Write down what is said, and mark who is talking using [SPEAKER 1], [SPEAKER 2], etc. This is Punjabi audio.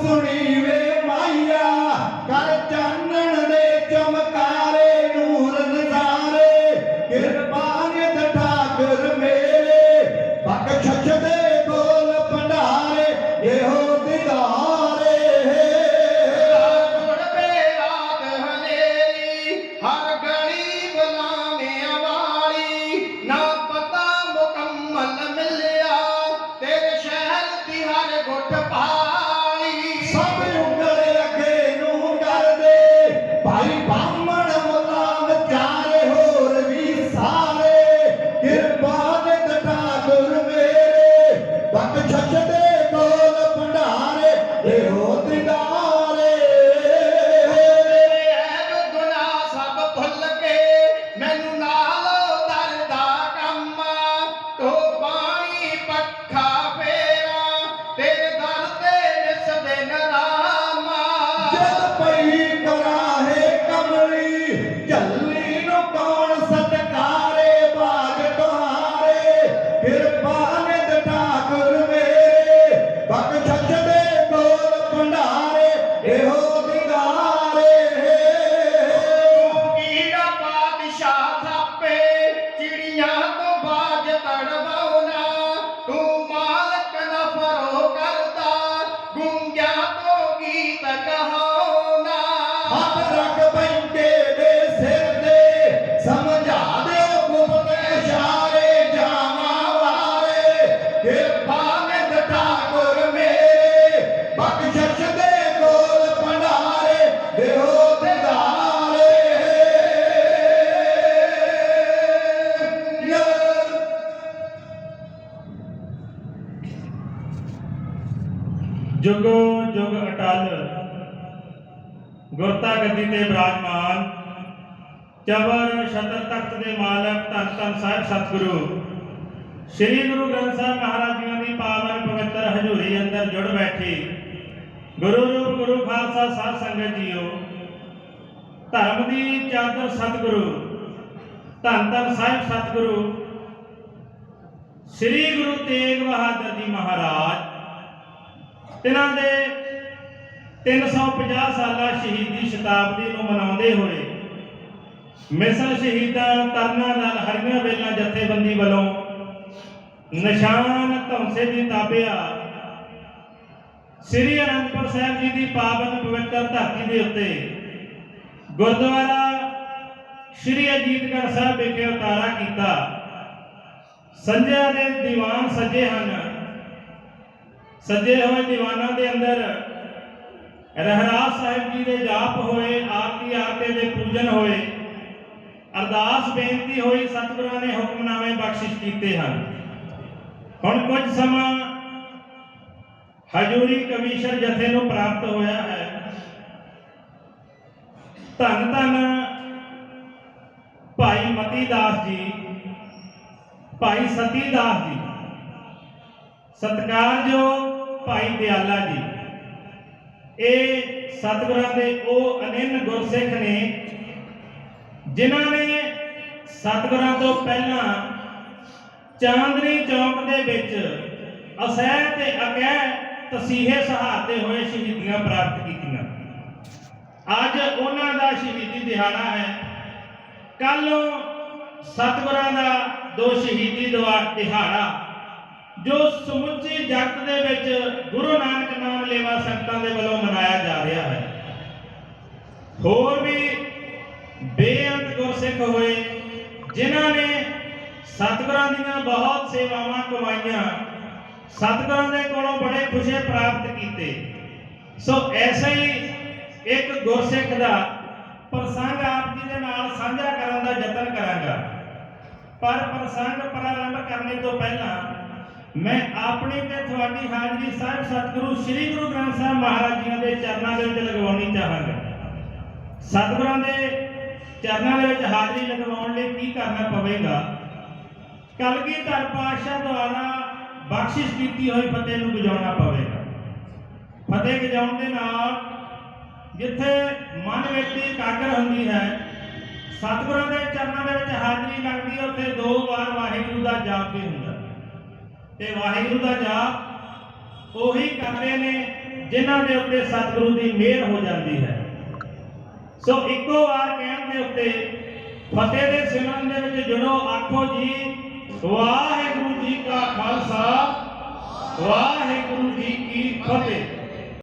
[SPEAKER 1] Sunny Ray.
[SPEAKER 2] ਜੁਗੋ ਜੁਗ ਅਟਲ। ਗੁਰਤਾ ਗੱਦੀ ਤੇ ਬਿਰਾਜਮਾਨ। ਚਬਰ ਛਤਰ ਤਖਤ ਦੇ ਮਾਲਕ ਧੰਨ ਧੰਨ ਸਾਹਿਬ ਸਤਿਗੁਰੂ। ਸ੍ਰੀ ਗੁਰੂ ਗ੍ਰੰਥ ਸਾਹਿਬ ਮਹਾਰਾਜ ਜੀ ਦੀ ਪਾਵਨ ਪਵਿੱਤਰ ਹਜ਼ੂਰੀ ਅੰਦਰ ਜੁੜ ਬੈਠੇ। ਗੁਰੂ ਰੂਪ ਗੁਰੂ ਖਾਲਸਾ ਸਾਧ ਸੰਗਤ ਜੀਓ। ਧਰਮ ਦੀ ਚਾਦਰ ਸਤਿਗੁਰੂ। ਧੰਨ ਧੰਨ ਸਾਹਿਬ ਸਤਿਗੁਰੂ। ਸ੍ਰੀ ਗੁਰੂ ਤੇਗ ਬਹਾਦਰ ਜੀ ਮਹਾਰਾਜ। ਇਹਨਾਂ ਦੇ 350 ਸਾਲਾ ਸ਼ਹੀਦੀ ਸ਼ਤਾਬਦੀ ਨੂੰ ਮਨਾਉਂਦੇ ਹੋਏ ਮਿਸਲ ਸ਼ਹੀਦਾਂ ਤਰਨਾ ਨਾਲ ਹਰੀਆਂ ਵੇਲਾਂ ਜਥੇਬੰਦੀ ਵੱਲੋਂ ਨਿਸ਼ਾਨ ਧੌਂਸੇ ਦੀ ਤਾਬਿਆ ਸ੍ਰੀ ਅਨੰਦਪੁਰ ਸਾਹਿਬ ਜੀ ਦੀ ਪਾਵਨ ਪਵਿੱਤਰ ਧਰਤੀ ਦੇ ਉੱਤੇ ਗੁਰਦੁਆਰਾ ਸ੍ਰੀ ਅਜੀਤਗੜ੍ਹ ਸਾਹਿਬ ਵਿਖੇ ਉਤਾਰਾ ਕੀਤਾ। ਸੰਜਿਆ ਦੇ ਦੀਵਾਨ ਸੱਜੇ ਹਨ ਸੱਜੇ ਹੋਏ ਦੀਵਾਨਾਂ ਦੇ ਅੰਦਰ। ਰਹਿਰਾਸ ਸਾਹਿਬ ਜੀ ਦੇ ਜਾਪ ਹੋਏ, ਆਰਤੀ ਆਰਤੇ ਦੇ ਪੂਜਨ ਹੋਏ। ਅਰਦਾਸ ਬੇਨਤੀ ਹੋਈ, ਸਤਿਗੁਰਾਂ ਨੇ ਹੁਕਮਨਾਮੇ ਬਖਸ਼ਿਸ਼ ਕੀਤੇ ਹਨ। ਹੁਣ ਕੁਝ ਸਮਾਂ ਹਜੂਰੀ ਕਮਿਸ਼ਨ ਜਥੇ ਨੂੰ ਪ੍ਰਾਪਤ ਹੋਇਆ ਹੈ। ਧੰਨ ਧੰਨ ਭਾਈ ਮਤੀ ਦਾਸ ਜੀ, ਭਾਈ ਸਤੀ ਦਾਸ ਜੀ। ਸਤਿਕਾਰਯੋਗ ਭਾਈ ਦਿਆਲਾ ਜੀ। ਇਹ ਸਤਿਗੁਰਾਂ ਦੇ ਉਹ ਅਨੰਨ ਗੁਰਸਿੱਖ ਨੇ, ਜਿਨ੍ਹਾਂ ਨੇ ਸਤਿਗੁਰਾਂ ਤੋਂ ਪਹਿਲਾਂ ਚਾਂਦਨੀ ਚੌਕ ਦੇ ਵਿੱਚ ਅਸਹਿ ਤੇ ਅਕਹਿ ਤਸੀਹੇ ਸਹਾਰਦੇ ਹੋਏ ਸ਼ਹੀਦੀਆਂ ਪ੍ਰਾਪਤ ਕੀਤੀਆਂ। ਅੱਜ ਉਹਨਾਂ ਦਾ ਸ਼ਹੀਦੀ ਦਿਹਾੜਾ ਹੈ। ਕੱਲ ਸਤਿਗੁਰਾਂ ਦਾ ਦੋ ਸ਼ਹੀਦੀ ਦਿਵਾ ਦਿਹਾੜਾ ਜੋ ਸਮੁੱਚੇ ਜਗਤ ਦੇ ਵਿੱਚ ਗੁਰੂ ਨਾਨਕ ਨਾਮ ਲੇਵਾ ਸੰਗਤਾਂ ਦੇ ਵੱਲੋਂ ਮਨਾਇਆ ਜਾ ਰਿਹਾ ਹੈ। ਹੋਰ ਵੀ ਬੇਅੰਤ ਗੁਰਸਿੱਖ ਹੋਏ, ਜਿਨ੍ਹਾਂ ਨੇ ਸਤਿਗੁਰਾਂ ਦੀਆਂ ਬਹੁਤ ਸੇਵਾਵਾਂ ਕਮਾਈਆਂ, ਸਤਿਗੁਰਾਂ ਦੇ ਕੋਲੋਂ ਬੜੇ ਖੁਸ਼ੇ ਪ੍ਰਾਪਤ ਕੀਤੇ। ਸੋ ਐਸਾ ਹੀ ਇੱਕ ਗੁਰਸਿੱਖ ਦਾ ਪ੍ਰਸੰਗ ਆਪ ਜੀ ਦੇ ਨਾਲ ਸਾਂਝਾ ਕਰਨ ਦਾ ਯਤਨ ਕਰਾਂਗਾ। ਪਰ ਪ੍ਰਸੰਗ ਪ੍ਰਾਰੰਭ ਕਰਨੇ ਤੋਂ ਪਹਿਲਾਂ ਮੈਂ ਆਪਣੀ ਤੇ ਤੁਹਾਡੀ ਹਾਜ਼ਰੀ ਸਾਹਿਬ ਸਤਿਗੁਰੂ ਸ੍ਰੀ ਗੁਰੂ ਗ੍ਰੰਥ ਸਾਹਿਬ ਮਹਾਰਾਜ ਜੀਆਂ ਦੇ ਚਰਨਾਂ ਦੇ ਵਿੱਚ ਲਗਵਾਉਣੀ ਚਾਹਾਂਗਾ। ਸਤਿਗੁਰਾਂ ਦੇ ਚਰਨਾਂ ਦੇ ਵਿੱਚ ਹਾਜ਼ਰੀ ਲਗਵਾਉਣ ਲਈ ਕੀ ਕਰਨਾ ਪਵੇਗਾ? ਕਲਗੀਧਰ ਪਾਤਸ਼ਾਹ ਦੁਆਰਾ ਬਖਸ਼ਿਸ਼ ਕੀਤੀ ਹੋਈ ਫਤਿਹ ਨੂੰ ਗਜਾਉਣਾ ਪਵੇਗਾ। ਫਤਿਹ ਗਜਾਉਣ ਦੇ ਨਾਲ ਜਿੱਥੇ ਮਨ ਵਿੱਚ ਦੀ ਇਕਾਗਰ ਹੁੰਦੀ ਹੈ, ਸਤਿਗੁਰਾਂ ਦੇ ਚਰਨਾਂ ਦੇ ਵਿੱਚ ਹਾਜ਼ਰੀ ਲੱਗਦੀ ਹੈ, ਉੱਥੇ ਦੋ ਵਾਰ ਵਾਹਿਗੁਰੂ ਦਾ ਜਾਪ ਵੀ ਹੁੰਦਾ। ਤੇ ਵਾਹਿਗੁਰੂ ਦਾ ਜਾਪ ਉਹੀ ਕਰਦੇ ਨੇ ਜਿਨ੍ਹਾਂ ਦੇ ਉੱਤੇ ਸਤਿਗੁਰੂ ਦੀ ਮਿਹਰ ਹੋ ਜਾਂਦੀ ਹੈ। ਸੋ ਇੱਕੋ ਵਾਰ ਕਹਿਣ ਦੇ ਉੱਤੇ ਫਤਿਹ ਦੇ ਸਿਮਰਨ ਦੇ ਵਿੱਚ ਜੁੜੋ ਆਖੋ ਜੀ, ਵਾਹਿਗੁਰੂ ਜੀ ਕਾ ਖਾਲਸਾ, ਵਾਹਿਗੁਰੂ ਜੀ ਕੀ ਫਤਿਹ।